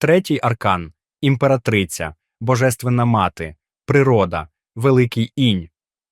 Третій аркан імператриця, божественна мати, природа, великий інь,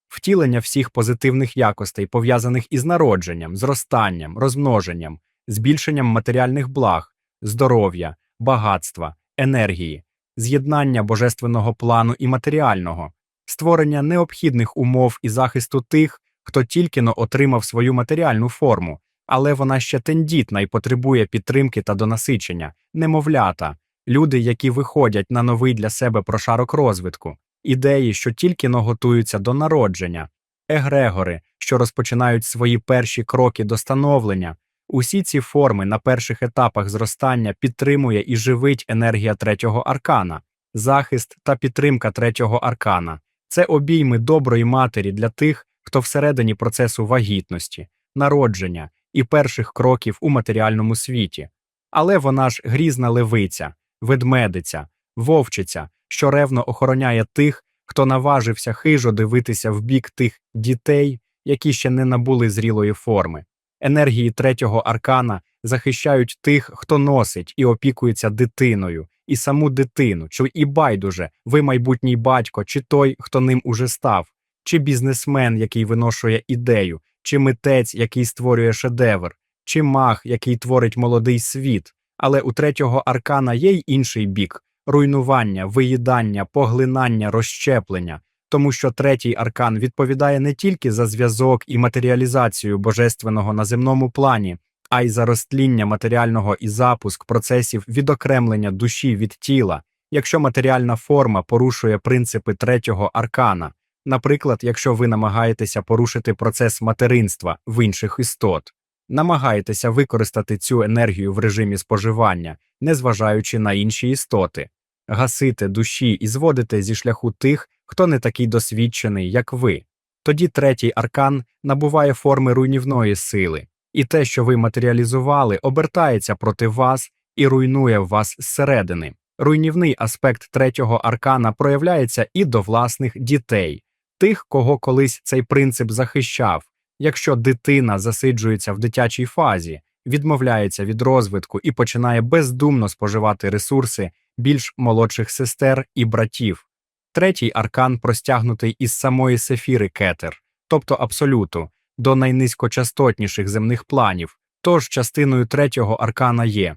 втілення всіх позитивних якостей, пов'язаних із народженням, зростанням, розмноженням, збільшенням матеріальних благ, здоров'я, багатства, енергії, з'єднання божественного плану і матеріального, створення необхідних умов і захисту тих, хто тільки но отримав свою матеріальну форму, але вона ще тендітна і потребує підтримки та донасичення, немовлята, люди, які виходять на новий для себе прошарок розвитку, ідеї, що тільки но готуються до народження, егрегори, що розпочинають свої перші кроки до становлення. Усі ці форми на перших етапах зростання підтримує і живить енергія третього аркана, захист та підтримка третього аркана. Це обійми доброї матері для тих, хто всередині процесу вагітності, народження і перших кроків у матеріальному світі. Але вона ж грізна левиця, ведмедиця, вовчиця, що ревно охороняє тих, хто наважився хижо дивитися в бік тих дітей, які ще не набули зрілої форми. Енергії третього аркана захищають тих, хто носить і опікується дитиною, і саму дитину, чи і байдуже, ви майбутній батько, чи той, хто ним уже став, чи бізнесмен, який виношує ідею, чи митець, який створює шедевр, чи маг, який творить молодий світ. Але у третього аркана є й інший бік руйнування, виїдання, поглинання, розщеплення, тому що третій аркан відповідає не тільки за зв'язок і матеріалізацію божественного на земному плані, а й за розтління матеріального і запуск процесів відокремлення душі від тіла, якщо матеріальна форма порушує принципи третього аркана. Наприклад, якщо ви намагаєтеся порушити процес материнства в інших істот, намагаєтеся використати цю енергію в режимі споживання, незважаючи на інші істоти, гасити душі і зводити зі шляху тих, хто не такий досвідчений, як ви. Тоді третій аркан набуває форми руйнівної сили, і те, що ви матеріалізували, обертається проти вас і руйнує вас зсередини. Руйнівний аспект третього аркана проявляється і до власних дітей, тих, кого колись цей принцип захищав. Якщо дитина засиджується в дитячій фазі, відмовляється від розвитку і починає бездумно споживати ресурси більш молодших сестер і братів. Третій аркан простягнутий із самої сефіри кетер, тобто абсолюту, до найнизькочастотніших земних планів, тож частиною третього аркана є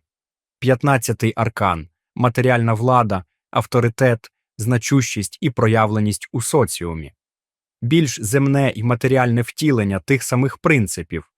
п'ятнадцятий аркан матеріальна влада, авторитет, значущість і проявленість у соціумі, більш земне і матеріальне втілення тих самих принципів,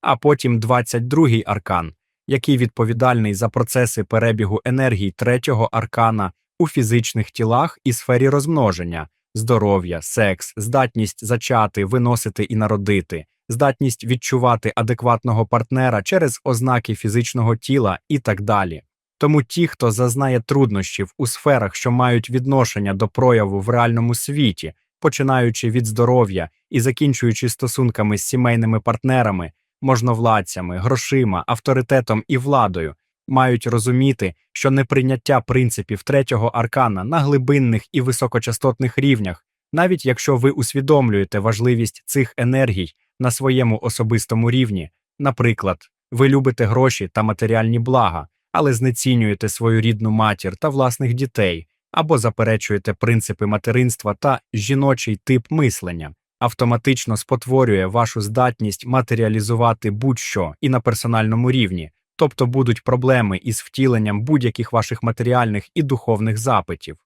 а потім 22-й аркан, який відповідальний за процеси перебігу енергії третього аркана у фізичних тілах і сфері розмноження, здоров'я, секс, здатність зачати, виносити і народити, здатність відчувати адекватного партнера через ознаки фізичного тіла і так далі. Тому ті, хто зазнає труднощів у сферах, що мають відношення до прояву в реальному світі, починаючи від здоров'я і закінчуючи стосунками з сімейними партнерами, можновладцями, грошима, авторитетом і владою, мають розуміти, що неприйняття принципів третього аркана на глибинних і високочастотних рівнях, навіть якщо ви усвідомлюєте важливість цих енергій на своєму особистому рівні, наприклад, ви любите гроші та матеріальні блага, але знецінюєте свою рідну матір та власних дітей, або заперечуєте принципи материнства та жіночий тип мислення, автоматично спотворює вашу здатність матеріалізувати будь-що і на персональному рівні, тобто будуть проблеми із втіленням будь-яких ваших матеріальних і духовних запитів.